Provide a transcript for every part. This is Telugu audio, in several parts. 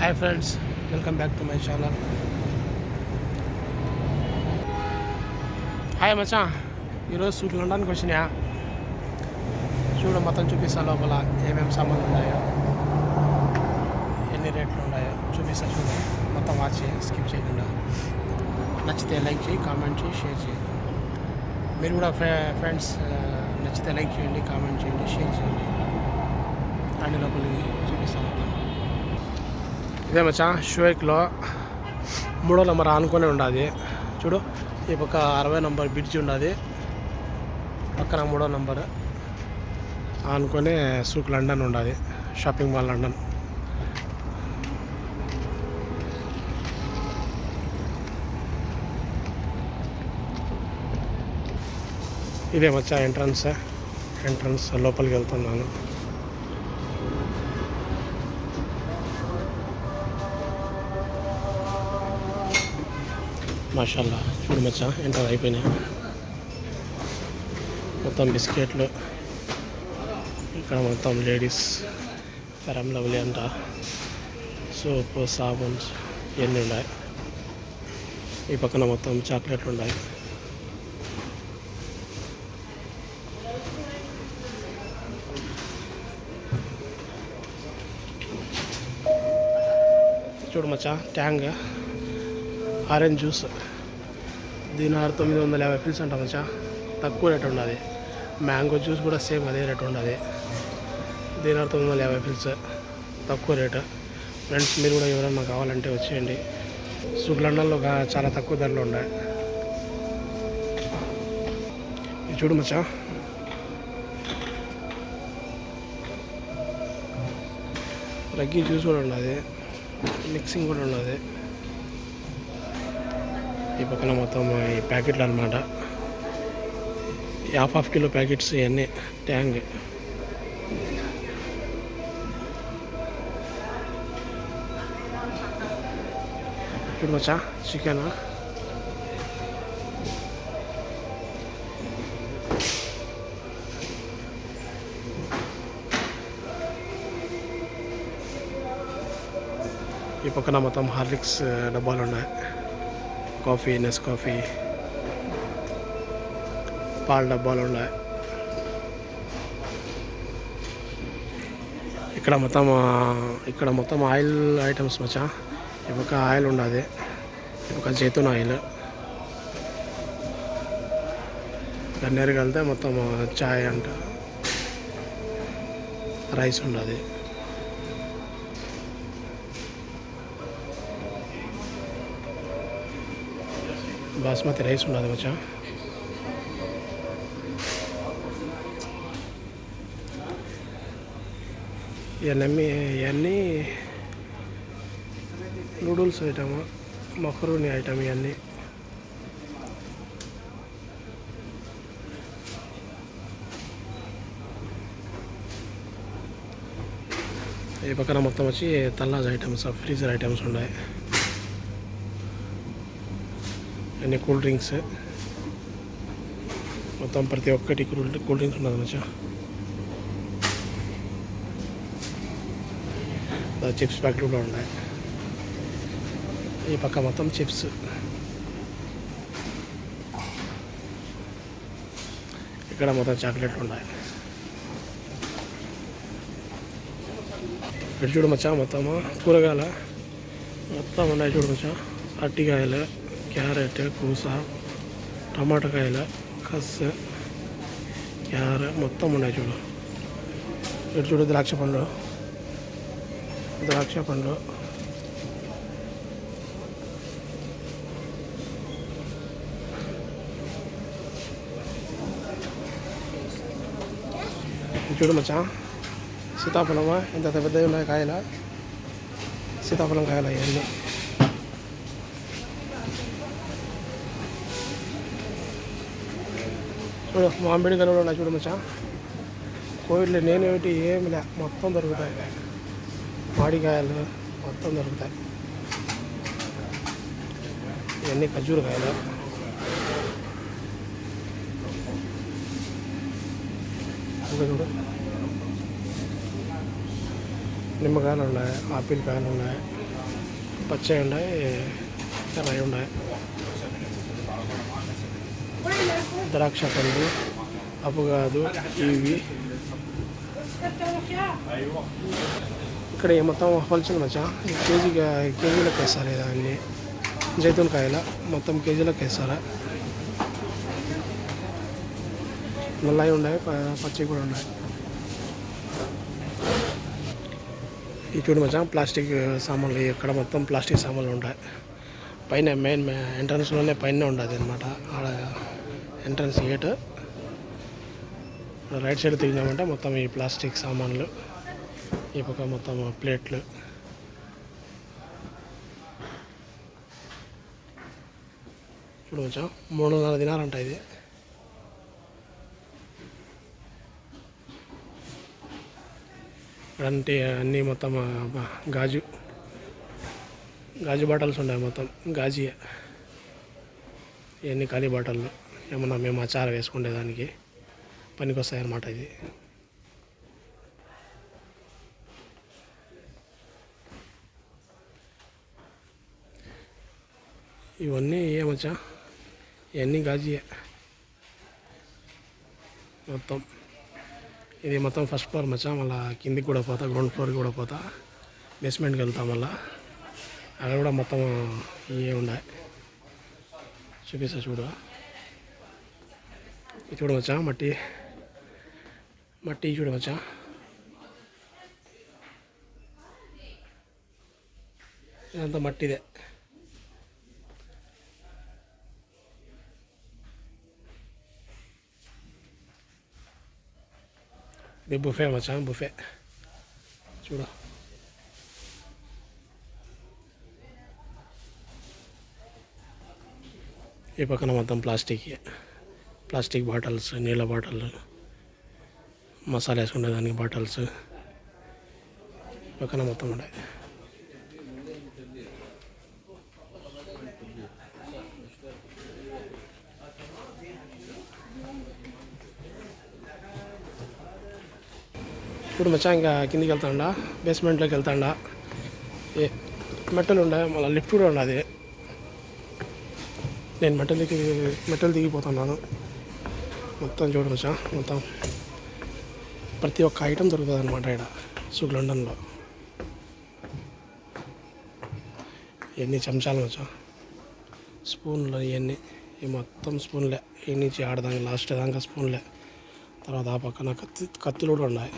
Hi friends welcome back to my channel hi మచ్చా ఈరోజు సూట్ లండన్కి వచ్చినాయా చూడు మొత్తం చూపిస్తా లోపల ఏమేమి సామాన్లు ఉన్నాయో ఎన్ని రేట్లు ఉన్నాయో చూపిస్తా చూడ. మొత్తం వాచ్ చేయి స్కిప్ చేయకుండా. నచ్చితే లైక్ చేయి కామెంట్ చేయి షేర్ చేయి. మీరు కూడా ఫ్రెండ్స్ నచ్చితే లైక్ చేయండి కామెంట్ చేయండి షేర్ చేయండి. అండ్ లోపలికి చూపిస్తాను ఇదే మచ్చా షోయిక్లో మూడో నెంబర్ ఆనుకొని ఉండాది. చూడు ఈ పక్క అరవై నెంబర్ బ్రిడ్జ్ ఉండాది. పక్కన మూడో నెంబర్ ఆనుకొని సూక్ లండన్ ఉండాది షాపింగ్ మాల్ లండన్. ఇదే మచ్చా ఎంట్రన్స్ ఎంట్రన్స్ లోపలికి వెళ్తున్నాను. మాషాల్లా. చూడు మచ్చా ఎంటర్ అయిపోయినాయి. మొత్తం బిస్కెట్లు. ఇక్కడ మొత్తం లేడీస్. ఫెరమ్ లవ్లీ అంట. సోప్ సాబున్స్ ఇవన్నీ ఉన్నాయి. ఈ పక్కన మొత్తం చాక్లెట్లు ఉన్నాయి. చూడు మచ్చా ట్యాంగ్ ఆరెంజ్ జ్యూస్. దీని ఆరు తొమ్మిది వందల యాభై పిల్స్ అంటాం మచ్చా తక్కువ రేట్ ఉన్నది మ్యాంగో జ్యూస్ కూడా సేమ్ అదే రేట్ ఉన్నది దీనార్ తొమ్మిది వందల యాభై పిల్స్ తక్కువ రేటు. ఫ్రెండ్స్ మీరు కూడా ఎవరన్నా కావాలంటే వచ్చేయండి. సూట్ లండన్లో చాలా తక్కువ ధరలో ఉన్నాయి ఇది చూడు మచ్చా రగ్గి జ్యూస్ కూడా ఉన్నది మిక్సింగ్ కూడా ఉన్నది ఈ పక్కన మొత్తం ఈ ప్యాకెట్లు అనమాట హాఫ్ హాఫ్ కిలో ప్యాకెట్స్ ఇవన్నీ. ట్యాంగ్. ఇప్పుడు మచ్చా చికెన్? ఈ పక్కన మొత్తం హార్లిక్స్ డబ్బాలు ఉన్నాయి కాఫీ నెస్ కాఫీ పాల డబ్బాలు ఉన్నాయి. ఇక్కడ మొత్తం ఇక్కడ మొత్తం ఆయిల్ ఐటమ్స్ మచ్చా. ఈ ఆయిల్ ఉండదు. ఈ జైతున్ ఆయిల్. గన్నేరుకి వెళ్తే మొత్తం చాయ్ అంట. రైస్ ఉండదు. బాస్మతి రైస్ ఉండదు మచ్చా ఇవన్నీ ఇవన్నీ నూడిల్స్ ఐటమ్ మక్రూని ఐటమ్ ఇవన్నీ. ఈ పక్కన మొత్తం వచ్చి తల్లాజ్ ఐటమ్స్ ఫ్రీజర్ ఐటమ్స్ ఉన్నాయి. అన్ని కూల్ డ్రింక్స్? మొత్తం ప్రతి ఒక్కటి కూల్ కూల్ డ్రింక్స్ ఉన్నది మచ్చా. చిప్స్ ప్యాకెట్లు కూడా ఉన్నాయి. ఈ పక్క మొత్తం చిప్స్. ఇక్కడ మొత్తం చాక్లెట్లు ఉన్నాయి. ఇటు చూడు మచ్చా మొత్తం కూరగాయల. మొత్తం ఉన్నాయి చూడు మచ్చా. అరటికాయలు క్యారెట్ కూస టమాటకాయలు కస్ క్యారెట్ మొత్తం ఉన్నాయి చూడు ఇటు చూడు ద్రాక్ష పండు ద్రాక్ష పండు ఇటు చూడు మచ్చా సీతాఫలమా ఎంత పెద్దవి ఉన్నాయి కాయల సీతాఫలం కాయలు అవన్నీ చూడు మామిడి కాయలు కూడా ఉన్నాయి చూడు మచ్చా కోవిడ్లో నేనేమిటి ఏమి లే మొత్తం దొరుకుతాయి మామిడికాయలు మొత్తం దొరుకుతాయి ఇవన్నీ ఖర్జూర కాయలు ఇంకా చూడు నిమ్మకాయలు ఉన్నాయి ఆపిల్ కాయలు ఉన్నాయి పచ్చవి ఉన్నాయి ఎర్రవి ఉన్నాయి ద్రాక్ష పండు అపుగాదు ఇవి ఇక్కడ మొత్తం హోల్సేల్ మచ్చా. కేజీగా కేజీలకు వేస్తారు ఇది అన్ని? జైతూన్ కాయల? మొత్తం కేజీలకు వేస్తారా నల్లవి ఉన్నాయి పచ్చి కూడా ఉన్నాయి. ఈ చూడు మచ్చా ప్లాస్టిక్ సామాన్లు ఇక్కడ మొత్తం ప్లాస్టిక్ సామాన్లు ఉంటాయి. పైన మెయిన్ ఎంట్రన్స్లోనే పైన ఉండదు అనమాట ఆడ ఎంట్రన్స్ గేట్ రైట్ సైడ్ తిరిగినామంటే మొత్తం ఈ ప్లాస్టిక్ సామాన్లు ఈ పక్క మొత్తం ప్లేట్లు. చూడవచ్చా వందల దినాలంట ఇది. అంటే అన్నీ మొత్తం గాజు. గాజు బాటల్స్ ఉన్నాయి మొత్తం గాజు ఇవన్నీ ఖాళీ బాటల్లో. ఏమన్నా మేము అచారం వేసుకునేదానికి పనికి అన్నమాట ఇది. ఇవన్నీ ఏమచ్చా ఇవన్నీ గాజీయే. మొత్తం. ఇది మొత్తం ఫస్ట్ ఫ్లోర్ మచ్చా మళ్ళీ కిందికి కూడా పోతా గ్రౌండ్ ఫ్లోర్కి కూడా పోతా. బేస్మెంట్కి వెళ్తాం మళ్ళా. అక్కడ కూడా మొత్తం ఇవే ఉన్నాయి చూపిస్తా చూడు. ఇది చూడవచ్చా మట్టి మట్టి చూడవచ్చా ఇదంతా మట్టిదే ఇది బుఫే మచ్చా బుఫే చూడు ఈ పక్కన మొత్తం ప్లాస్టిక్ ప్లాస్టిక్ బాటిల్స్ నీళ్ళ బాటిల్ మసాలా వేసుకునే దానికి బాటిల్స్. పక్కన మొత్తం ఉండేది ఇప్పుడు మచ్చా ఇంకా కిందికి వెళ్తాండా బేస్మెంట్లోకి వెళ్తాండా. ఏ మెట్టలు ఉండే మళ్ళీ లిఫ్ట్ కూడా ఉండదు నేను మెట్టలు దిగి మెట్టలు దిగిపోతున్నాను. మొత్తం చూడవచ్చా మొత్తం ప్రతి ఒక్క ఐటెం దొరుకుతుంది అనమాట ఇక్కడ. సూక్ లండన్లో. ఎన్ని చెంచాలు వచ్చా స్పూన్లు ఇవన్నీ. ఈ మొత్తం స్పూన్లే. ఈ నుంచి ఆడదాకా లాస్ట్ దాకా స్పూన్లే. తర్వాత ఆ పక్కన కత్తి కత్తులు కూడా ఉన్నాయి.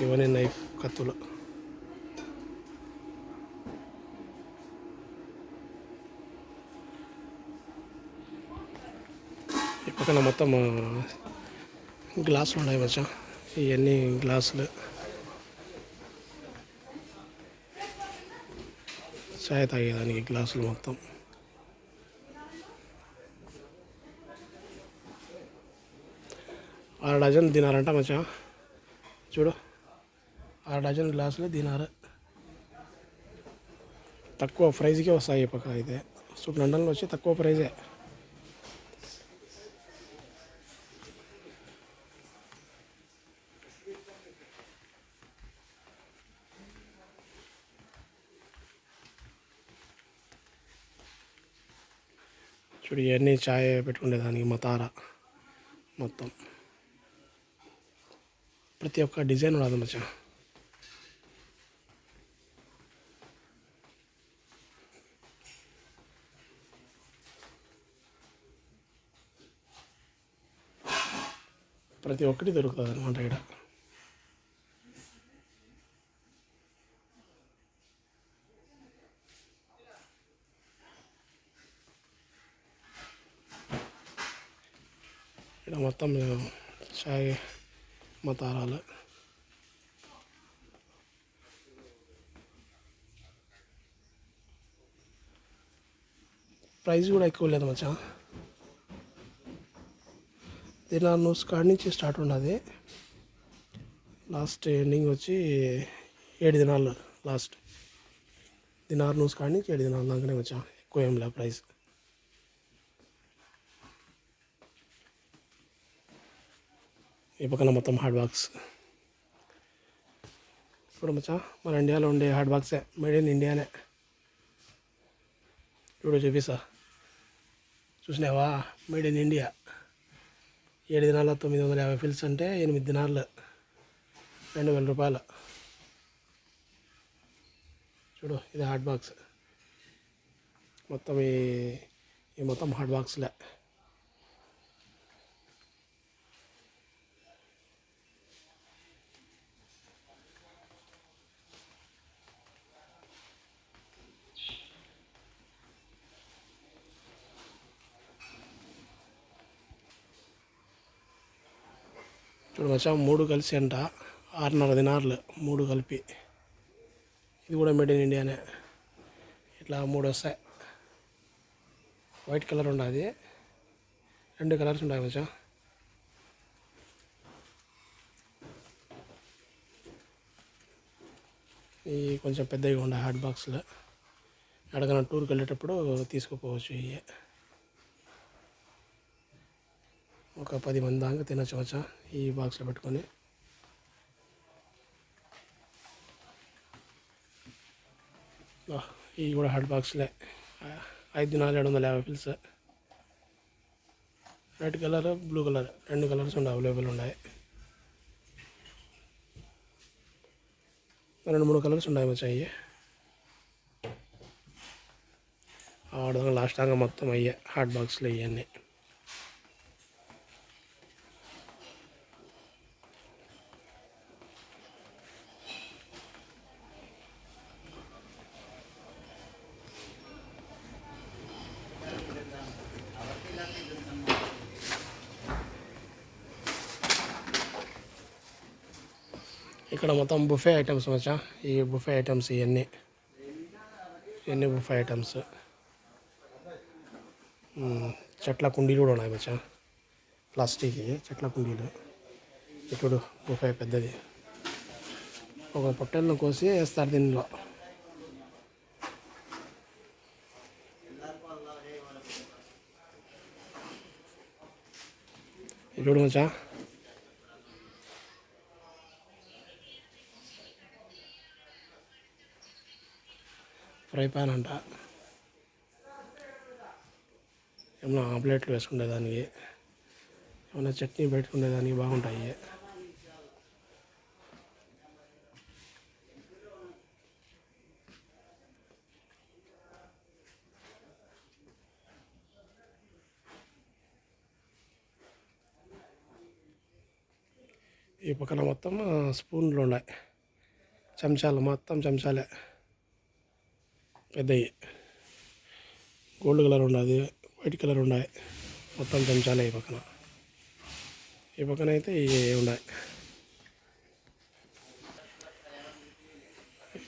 ఇవన్నీ నైఫ్ కత్తులు. పక్కన మొత్తం గ్లాసులు ఉన్నాయి మచ్చా. ఇవన్నీ గ్లాసులు. చాయ్ తాగేదానికి గ్లాసులు మొత్తం. ఆరు డజన్ తినారంట మచ్చా. చూడు ఆరు డజన్ గ్లాసులు తినారు తక్కువ ప్రైజ్కే వస్తాయి పక్క అయితే. సూపర్ లండన్లో వచ్చి తక్కువ ప్రైజే. ఇప్పుడు ఇవన్నీ ఛాయ్ పెట్టుకునేదానికి తార మొత్తం. ప్రతి ఒక్క డిజైన్ రాదు మచ్చా. ప్రతి ఒక్కటి దొరుకుతుంది అనమాట ఇక్కడ ఇక్కడ మొత్తం చాయ్ మతారాలు ప్రైస్ కూడా ఎక్కువ లేదు మచ్చా. దినార్ నూస్ కాడి నుంచి స్టార్ట్ ఉన్నది. లాస్ట్ ఎండింగ్ వచ్చి ఏడు దినాలు లాస్ట్. దినార్ నూస్ కాడి నుంచి ఏడు దినాలు దాకానే వచ్చా ఎక్కువ ఏం లేదు ప్రైస్ ఈ పక్కన మొత్తం హార్డ్ బాక్స్ ఇప్పుడు మచ్చా మన ఇండియాలో ఉండే హార్డ్ బాక్సే మేడ్ ఇన్ ఇండియానే చూడు చూపిస్తా. చూసినావా? మేడ్ ఇన్ ఇండియా ఏడు దినాల తొమ్మిది వందల యాభై ఫిల్స్ అంటే ఎనిమిది దినాలు రెండు వేల రూపాయలు. చూడు ఇది హాట్ బాక్స్ మొత్తం ఈ ఈ మొత్తం హాట్ బాక్స్లే చూడు మచ్చా మూడు కలిసి అంట ఆరున్నర దినార్లు మూడు కలిపి ఇది కూడా మేడ్ ఇన్ ఇండియానే ఇట్లా మూడు వస్తాయి వైట్ కలర్ ఉండదు రెండు కలర్స్ ఉంటాయి మచ్చా ఈ కొంచెం పెద్దగా ఉండే హాట్ బాక్స్లో ఎక్కడికైనా టూర్కి వెళ్ళేటప్పుడు తీసుకుపోవచ్చు ఇవి ఒక పది మంది దాకా తినచ్చు మచ్చా ఈ బాక్స్లో పెట్టుకొని. ఇవి కూడా హాట్ బాక్స్లే ఐదు నాలుగు ఏడు వందల యాభై pills red colour blue colour రెండు కలర్స్ ఉండే అవైలబుల్ ఉన్నాయి రెండు మూడు కలర్స్ ఉన్నాయి మంచి అయ్యే ఆడదాకా లాస్ట్ దాకా మొత్తం అయ్యే హాట్ బాక్స్లు ఇవన్నీ ఇక్కడ మొత్తం బుఫే ఐటమ్స్ మచ్చా. ఈ బుఫే ఐటమ్స్ ఇవన్నీ ఇవన్నీ బుఫే ఐటమ్స్. చెట్ల కుండీలు కూడా ఉన్నాయి మచ్చా. ప్లాస్టిక్ చెట్ల కుండీలు. ఇప్పుడు బుఫే పెద్దది. ఒక పొట్టెలను కోసి వేస్తారు దీనిలో. ఇది చూడు మచ్చా. ఫ్రై పాన్ అంట ఏమైనా ఆమ్లెట్లు వేసుకునేదానికి ఏమైనా చట్నీ పెట్టుకునేదానికి బాగుంటాయి. ఈ పక్కన మొత్తం స్పూన్లు ఉన్నాయి. చెంచాలు మొత్తం చెంచాలే. పెద్దవి గోల్డ్ కలర్ ఉండదు వైట్ కలర్ ఉన్నాయి మొత్తం చెంచాలే ఈ పక్కన. ఈ పక్కన అయితే ఇవి ఉన్నాయి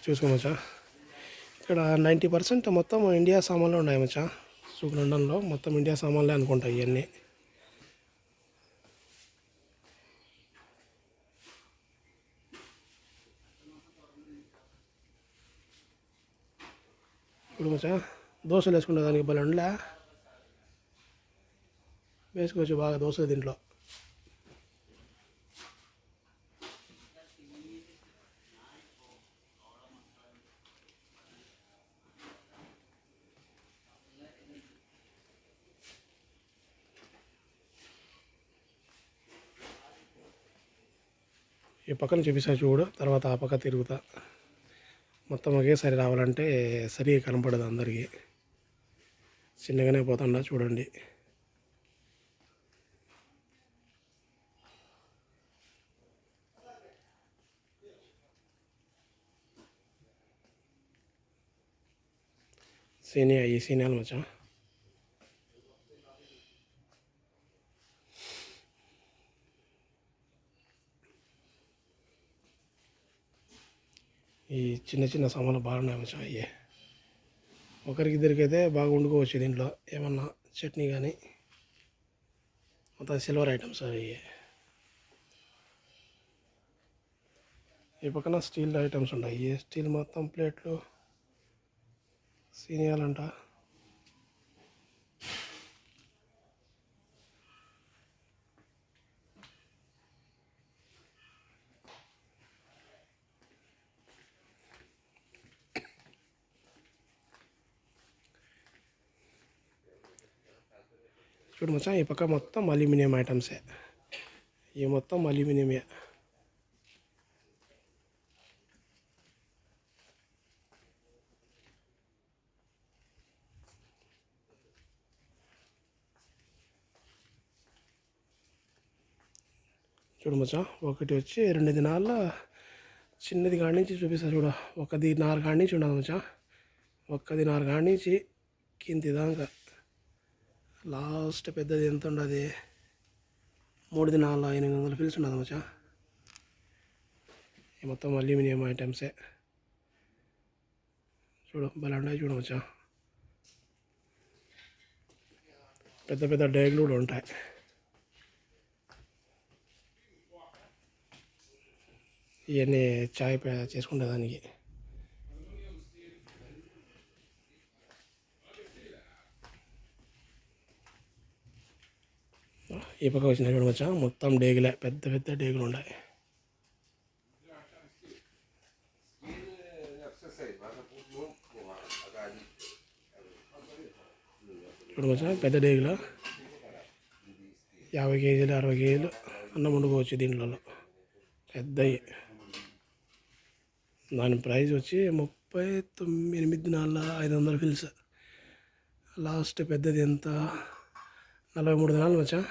చూసుకోమచ్చా ఇక్కడ నైంటీ పర్సెంట్ మొత్తం ఇండియా సామాన్లు ఉన్నాయి మచ్చా. సూక్ లండన్లో మొత్తం ఇండియా సామాన్లే అనుకుంటా ఇవన్నీ ఇప్పుడు కొంచెం దోశలు వేసుకునే దానికి భలే ఉండలే. వేసుకోవచ్చు బాగా దోశలు దీంట్లో ఈ పక్కన చూపిస్తా చూడు తర్వాత ఆ పక్క తిరుగుతా. మొత్తం ఒకేసారి రావాలంటే సరిగా కనపడదు అందరికీ. చిన్నగానే పోతుండా చూడండి. సీనియా ఈ సీనియాలు మచ్చా? ఈ చిన్న చిన్న సామాన్లు బాగానే మచ్చా అయ్యే. ఒకరికి ఇద్దరికి అయితే బాగా వండుకోవచ్చు దీంట్లో. ఏమన్నా చట్నీ కానీ మొత్తం సిల్వర్ ఐటమ్స్ అవి. ఈ పక్కన స్టీల్ ఐటమ్స్ ఉన్నాయి. స్టీల్ మొత్తం ప్లేట్లు సీనియాలంట చూడు మచ్చా ఈ పక్క మొత్తం అల్యూమినియం ఐటమ్సే. ఈ మొత్తం అల్యూమినియమే. చూడు మచ్చా ఒకటి వచ్చి రెండు దినాల్లో చిన్నది కాడి నుంచి చూపిస్తా చూడ. ఒక దినారు కాడి నుంచి ఉండదు మచ్చా. ఒక్క దినారు కాడి నుంచి కింది దాకా. లాస్ట్ పెద్దది ఎంత ఉండదు? మూడు దినాల ఎనిమిది వందల పిలిచి ఉండదు మచ్చా. ఈ మొత్తం అల్యూమినియం ఐటమ్సే చూడు భలే ఉన్నాయి చూడు మచ్చా. పెద్ద పెద్ద డేగులు కూడా ఉంటాయి. ఇవన్నీ చాయ్ చేసుకునేదానికి ఈ పక్క వచ్చిన చూడవచ్చా మొత్తం డేగులే పెద్ద పెద్ద డేగులు ఉన్నాయి. చూడవచ్చా పెద్ద డేగులు. యాభై కేజీలు అరవై కేజీలు అన్నం వండుకోవచ్చు దీంట్లో. పెద్దవి దాని ప్రైస్ వచ్చి ముప్పై తొమ్మిది ఎనిమిది నాలుగు ఐదు వందల ఫిల్స్. లాస్ట్ పెద్దది ఎంత? నలభై మూడు దినాలు వచ్చా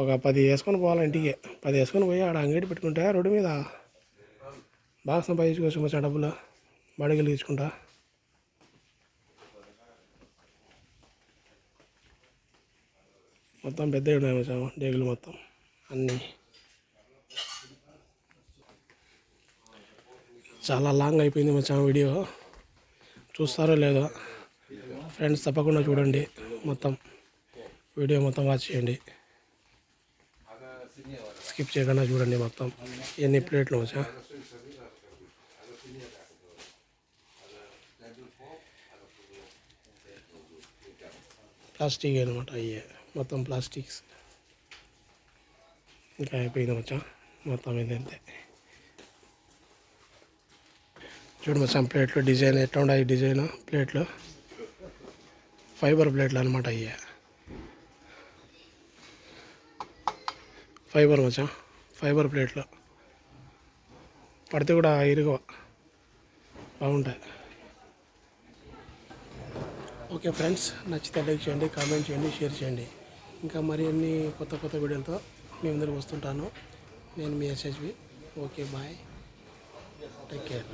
ఒక పది వేసుకొని పోవాలి ఇంటికి. పది వేసుకొని పోయి ఆడ అంగడి పెట్టుకుంటే రోడ్డు మీద బాగా సంపాదించుకోవచ్చు వచ్చా డబ్బులు బాడీలు తీసుకుంటా. మొత్తం పెద్ద ఉన్నాయి డేగులు మొత్తం అన్నీ. చాలా లాంగ్ అయిపోయింది మచ్చా వీడియో. చూస్తారో లేదో ఫ్రెండ్స్ తప్పకుండా చూడండి మొత్తం. వీడియో మొత్తం వాచ్ చేయండి. స్కిప్ చేయకుండా చూడండి మొత్తం. ఎన్ని ప్లేట్లు వచ్చా? ప్లాస్టిక్ అనమాట అయ్యే. మొత్తం ప్లాస్టిక్స్. ఇంకా అయిపోయింది మచ్చా మొత్తం ఇదంతే చూడు మచ్చా ప్లేట్లు డిజైన్ ఎట్లా ఉన్నాయి డిజైన్ ప్లేట్లు? ఫైబర్ ప్లేట్లు అనమాట అయ్యా. ఫైబర్ మచ్చా? ఫైబర్ ప్లేట్లో. పడితే కూడా ఇరుగు బాగుంటాయి. ఓకే ఫ్రెండ్స్ నచ్చితే లైక్ చేయండి కామెంట్ చేయండి షేర్ చేయండి. ఇంకా మరి అన్ని కొత్త కొత్త వీడియోలతో మీ ముందరికి వస్తుంటాను. నేను మీ S H B. Okay bye. Take care.